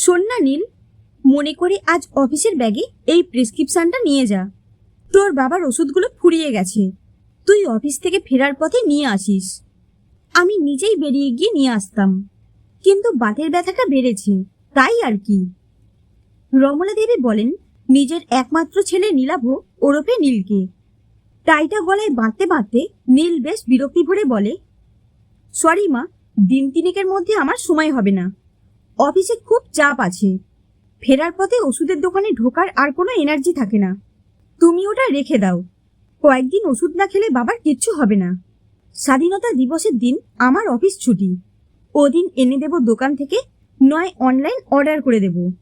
শোন নীল, মনে করে আজ অফিসের ব্যাগে এই প্রেসক্রিপশনটা নিয়ে যা। তোর বাবার ওষুধগুলো ফুরিয়ে গেছে। তুই অফিস থেকে ফেরার পথে নিয়ে আসিস। আমি নিজেই বেরিয়ে গিয়ে নিয়ে আসতাম। কিন্তু বাতের ব্যথাটা বেড়েছে, তাই আর কি। রমলা দেবী বলেন, নিজের একমাত্র ছেলে নীলাভ ওরফে নীলকে। টাইটা গলায় বাঁধতে বাঁধতে নীল বেশ বিরক্তি ভরে বলে, সরি মা, দিন তিনেকের মধ্যে আমার সময় হবে না। অফিসে খুব চাপ আছে। ফেরার পথে ওষুধের দোকানে ঢোকার আর কোনো এনার্জি থাকে না। তুমি ওটা রেখে দাও। কয়েকদিন ওষুধ না খেলে বাবার কিচ্ছু হবে না। স্বাধীনতা দিবসের দিন আমার অফিস ছুটি। ওদিন এনে দেব দোকান থেকে নয় অনলাইন অর্ডার করে দেব।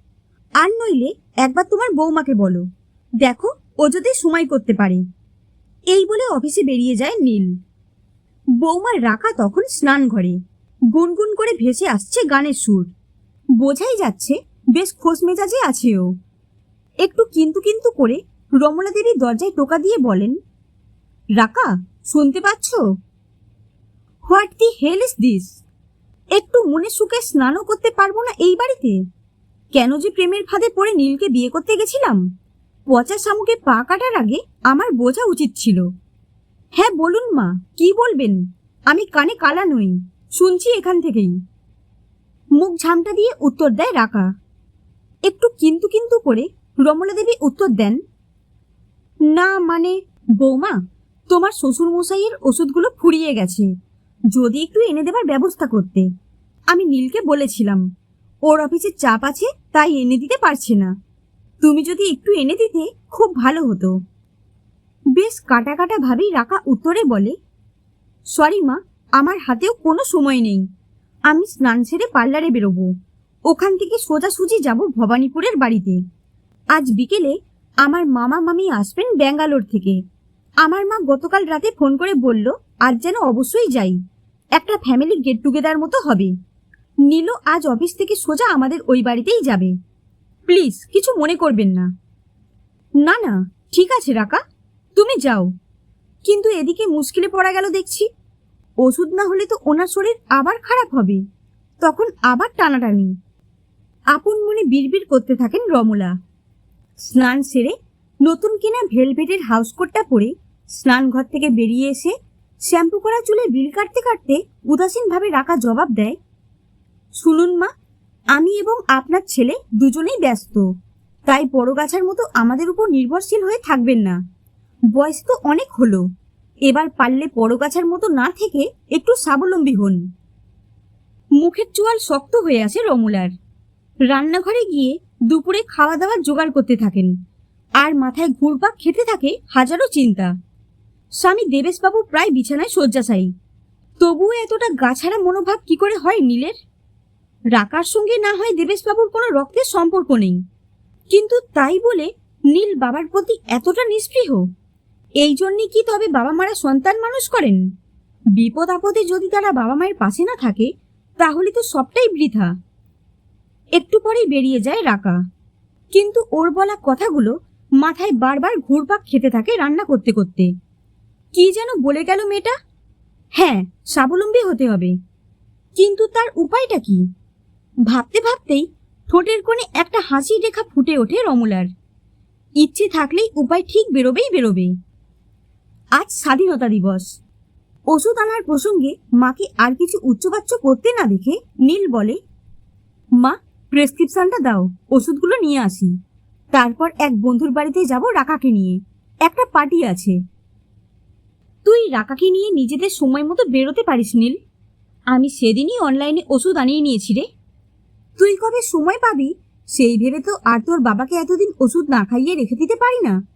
আর নইলে একবার তোমার বৌমাকে বলো। দেখো ও যদি সময় করতে পারে। এই বলে অফিসে বেরিয়ে যায় নীল। বৌমার রাখা তখন স্নান ঘরে গুনগুন করে ভেসে আসছে গানের সুর। বোঝাই যাচ্ছে বেশ খোশ মেজাজে আছে ও। একটু কিন্তু কিন্তু করে রমলা দেবী দরজায় টোকা দিয়ে বলেন, রাকা, শুনতে পাচ্ছ? What the hell is this একটু মনে সুখে স্নানও করতে পারব না এই বাড়িতে? কেন যে প্রেমের ফাঁদে পড়ে নীলকে বিয়ে করতে গেছিলাম? পচা শামুকে পা কাটার আগে আমার বোঝা উচিত ছিল। হ্যাঁ বলুন মা, কি বলবেন? আমি কানে কালা নই, শুনছি এখান থেকেই। মুখ ঝামটা দিয়ে উত্তর দেয় রাকা। একটু কিন্তু কিন্তু করে রমলা দেবী উত্তর দেন, না মানে বৌমা, তোমার শ্বশুর মশাইয়ের ওষুধগুলো ফুরিয়ে গেছে। যদি একটু এনে দেবার ব্যবস্থা করতে। আমি নীলকে বলেছিলাম, ওর অফিসে চাপ আছে, তাই এনে দিতে পারছে না। তুমি যদি একটু এনে দিতে, খুব ভালো হতো। বেশ কাটা কাটা ভাবেই রাখা উত্তরে বলে, সরি মা, আমার হাতেও কোনো সময় নেই। আমি স্নান সেরে পার্লারে বেরোবো। ওখান থেকে সোজাসুজি যাব ভবানীপুরের বাড়িতে। আজ বিকেলে আমার মামা মামি আসবেন ব্যাঙ্গালোর থেকে। আমার মা গতকাল রাতে ফোন করে বলল, আজ যেন অবশ্যই যাই। একটা ফ্যামিলি গেট টুগেদার মতো হবে। নীলও আজ অফিস থেকে সোজা আমাদের ওই বাড়িতেই যাবে। প্লিজ কিছু মনে করবেন না। না না, ঠিক আছে, রাকা। তুমি যাও। কিন্তু এদিকে মুশকিলে পড়া গেল দেখছি। ওষুধ না হলে তো ওনার শরীর আবার খারাপ হবে। তখন আবার টানাটানি। আপন মনে বিড়বিড় করতে থাকেন রমলা। স্নান সেরে নতুন কেনা ভেলভেটের হাউস হাউসকোটটা পরে স্নানঘর থেকে বেরিয়ে এসে শ্যাম্পু করা চুলে বিল কাটতে কাটতে উদাসীনভাবে রাখা জবাব দেয়, শুনুন মা, আমি এবং আপনার ছেলে দুজনেই ব্যস্ত। তাই বড় গাছার মতো আমাদের উপর নির্ভরশীল হয়ে থাকবেন না। বয়স তো অনেক হলো। এবার পারলে বড় গাছার মতো না থেকে একটু স্বাবলম্বী হন। মুখের চোয়াল শক্ত হয়ে আছে রমুলার। রান্নাঘরে গিয়ে দুপুরে খাওয়া দাওয়ার জোগাড় করতে থাকেন। আর মাথায় ঘুরপাক খেতে থাকে হাজারো চিন্তা। স্বামী দেবেশবাবু প্রায় বিছানায় শয্যাশায়ী। তবুও এতটা গাছাড়া মনোভাব কি করে হয় নীলের? রাকার সঙ্গে না হয় দেবেশবাবুর কোনো রক্তের সম্পর্ক নেই। কিন্তু তাই বলে নীল বাবার প্রতি এতটা নিস্পৃহ। এই জন্যে কি তবে বাবা মারা সন্তান মানুষ করেন? বিপদ আপদে যদি তারা বাবা মায়ের পাশে না থাকে, তাহলে তো সবটাই বৃথা। একটু পরেই বেরিয়ে যায় রাকা। কিন্তু ওর বলা কথাগুলো মাথায় বারবার ঘুরপাক খেতে থাকে রান্না করতে করতে। কি যেন বলে গেল মেয়েটা? হ্যাঁ স্বাবলম্বী হতে হবে। কিন্তু তার উপায়টা কি? ভাবতে ভাবতেই ঠোঁটের কোণে একটা হাসি রেখা ফুটে ওঠে রমলার। ইচ্ছে থাকলেই উপায় ঠিক বেরোবেই বেরোবে। আজ স্বাধীনতা দিবস। ওষুধ আনার প্রসঙ্গে মাকে আর কিছু উচ্চবাচ্য করতে না দেখে নীল বলে, মা প্রেসক্রিপশনটা দাও, ওষুধগুলো নিয়ে আসি। তারপর এক বন্ধুর বাড়িতে যাব রাকাকে নিয়ে। একটা পার্টি আছে। তুই রাকাকে নিয়ে নিজেদের সময় মতো বেরোতে পারিস, নীল। আমি সেদিনই অনলাইনে ওষুধ আনিয়ে নিয়েছি রে। তুই কবে সময় পাবি? সেই ভেবে তো আর তোর বাবাকে এতদিন ওষুধ না খাইয়ে রেখে দিতে পারি না।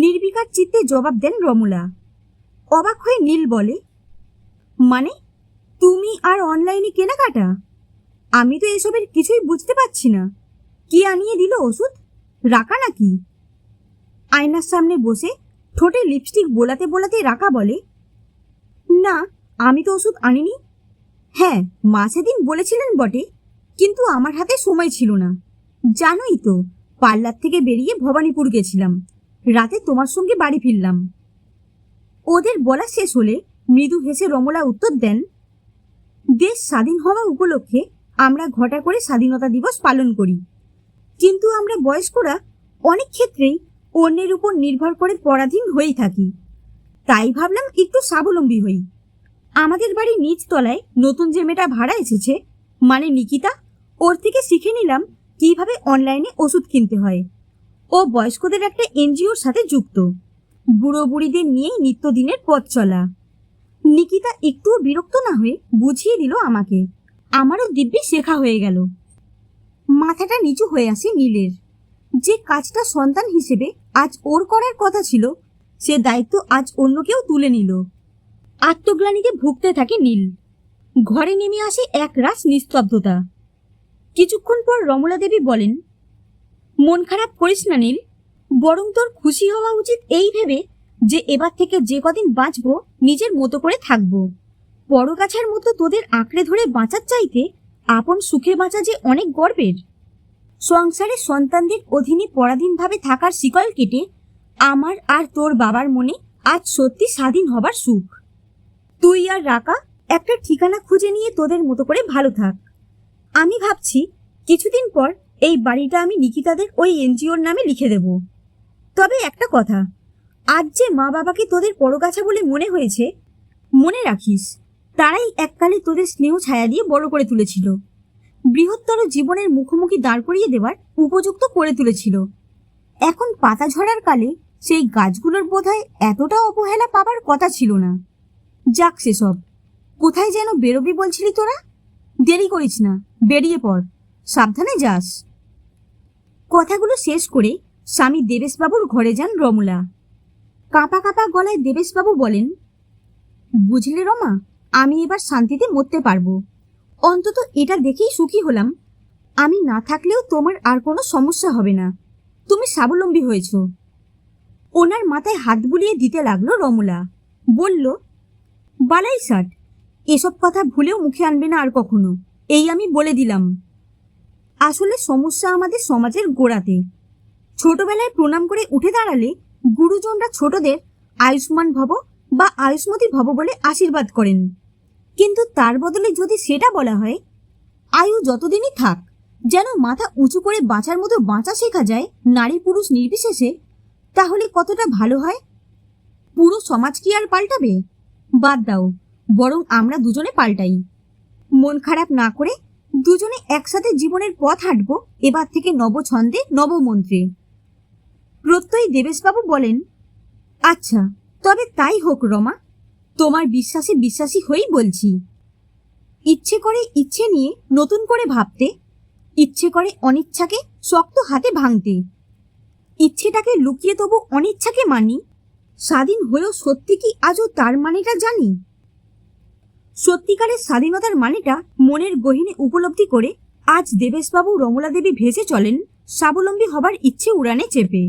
নির্বিকার চিত্তে জবাব দেন রমুলা। অবাক হয়ে নীল বলে মানে তুমি আর অনলাইনে কেনাকাটা? আমি তো এসবের কিছুই বুঝতে পারছি না। কি আনিয়ে দিল ওষুধ? রাখা নাকি? আয়নার সামনে বসে ঠোঁটে লিপস্টিক বোলাতে বোলাতে রাখা বলে, না, আমি তো ওষুধ আনিনি। হ্যাঁ মা দিন বলেছিলেন বটে, কিন্তু আমার হাতে সময় ছিল না। জানোই তো, পার্লার থেকে বেরিয়ে ভবানীপুর গেছিলাম। রাতে তোমার সঙ্গে বাড়ি ফিরলাম। ওদের বলা শেষ হলে মৃদু হেসে রমলা উত্তর দেন, দেশ স্বাধীন হওয়া উপলক্ষে আমরা ঘটা করে স্বাধীনতা দিবস পালন করি। কিন্তু আমরা বয়স্করা অনেক ক্ষেত্রেই অন্যের উপর নির্ভর করে পরাধীন হয়েই থাকি। তাই ভাবলাম একটু স্বাবলম্বী হই। আমাদের বাড়ির নিচ তলায় নতুন যে মেয়েটা ভাড়া এসেছে মানে নিকিতা, ওর থেকে শিখে নিলাম কীভাবে অনলাইনে ওষুধ কিনতে হয়। ও বয়স্কদের একটা এনজিওর সাথে যুক্ত। বুড়ো বুড়িদের নিয়েই নিত্যদিনের পথ চলা। নিকিতা একটুও বিরক্ত না হয়ে বুঝিয়ে দিল আমাকে। আমারও দিব্যি শেখা হয়ে গেল। মাথাটা নিচু হয়ে আসে নীলের। যে কাজটা সন্তান হিসেবে আজ ওর করার কথা ছিল, সে দায়িত্ব আজ অন্য কেউ তুলে নিল। আত্মগ্লানিতে ভুগতে থাকে নীল। ঘরে নেমে আসে এক রাস নিস্তব্ধতা। কিছুক্ষণ পর রমলা দেবী বলেন মন খারাপ করিস না নীল। বরং তোর খুশি হওয়া উচিত এই ভেবে যে এবার থেকে যে কদিন বাঁচবো, নিজের মতো করে থাকব। পরগাছার মতো তোদের আঁকড়ে ধরে বাঁচার চাইতে আপন সুখে বাঁচা যে অনেক গর্বের। সংসারে সন্তানদের অধীনে পরাধীনভাবে থাকার শিকল কেটে আমার আর তোর বাবার মনে আজ সত্যি স্বাধীন হবার সুখ। তুই আর রাকা একটা ঠিকানা খুঁজে নিয়ে তোদের মতো করে ভালো থাক। আমি ভাবছি কিছুদিন পর এই বাড়িটা আমি নিকিতাদের ওই এনজিওর নামে লিখে দেব। তবে একটা কথা, আজ যে মা বাবাকে তোদের পরগাছা বলে মনে হয়েছে, মনে রাখিস, তারাই এককালে তোদের স্নেহ ছায়া দিয়ে বড় করে তুলেছিল। বৃহত্তর জীবনের মুখোমুখি দাঁড় করিয়ে দেওয়ার উপযুক্ত করে তুলেছিল। এখন পাতা ঝরার কালে সেই গাছগুলোর বোধহয় এতটা অবহেলা পাবার কথা ছিল না। যাক সেসব, কোথায় যেন বেরোবি বলছিলি তোরা? দেরি করিস না, বেরিয়ে পড়। সাবধানে যাস। কথাগুলো শেষ করে স্বামী দেবেশবাবুর ঘরে যান রমলা। কাঁপা কাঁপা গলায় দেবেশবাবু বলেন, বুঝলে রমা, আমি এবার শান্তিতে মরতে পারব। অন্তত এটা দেখেই সুখী হলাম। আমি না থাকলেও তোমার আর কোনো সমস্যা হবে না। তুমি স্বাবলম্বী হয়েছ ওনার মাথায় হাত বুলিয়ে দিতে লাগল রমলা। বলল, বালাই ষাট, এসব কথা ভুলেও মুখে আনবে না আর কখনো। এই আমি বলে দিলাম। আসলে সমস্যা আমাদের সমাজের গোড়াতে ছোটবেলায় প্রণাম করে উঠে দাঁড়ালে গুরুজনরা ছোটদের আয়ুষ্মান ভব বা আয়ুষ্মতী ভব বলে আশীর্বাদ করেন। কিন্তু তার বদলে যদি সেটা বলা হয়, আয়ু যতদিনই থাক, যেন মাথা উঁচু করে বাঁচার মতো বাঁচা শেখা যায় নারী পুরুষ নির্বিশেষে, তাহলে কতটা ভালো হয়? পুরো সমাজ কি আর পাল্টাবে? বাদ দাও, বরং আমরা দুজনে পাল্টাই। মন খারাপ না করে দুজনে একসাথে জীবনের পথ হাঁটব, এবার থেকে নবছন্দে নবমন্ত্রে। প্রত্যয়ী দেবেশবাবু বলেন আচ্ছা তবে তাই হোক রমা, তোমার বিশ্বাসে বিশ্বাসী হয়েই বলছি। ইচ্ছে করে ইচ্ছে নিয়ে নতুন করে ভাবতে, ইচ্ছে করে অনিচ্ছাকে শক্ত হাতে ভাঙতে। ইচ্ছেটাকে লুকিয়ে তবু অনিচ্ছাকে মানি, স্বাধীন হয়েও সত্যি কি আজও তার মানেটা জানি? সত্যিকারের স্বাধীনতার মানেটা মনের গহিনে উপলব্ধি করে আজ দেবেশবাবু রমলা দেবী ভেসে চলেন, স্বাবলম্বী হবার ইচ্ছে উড়ানে চেপে।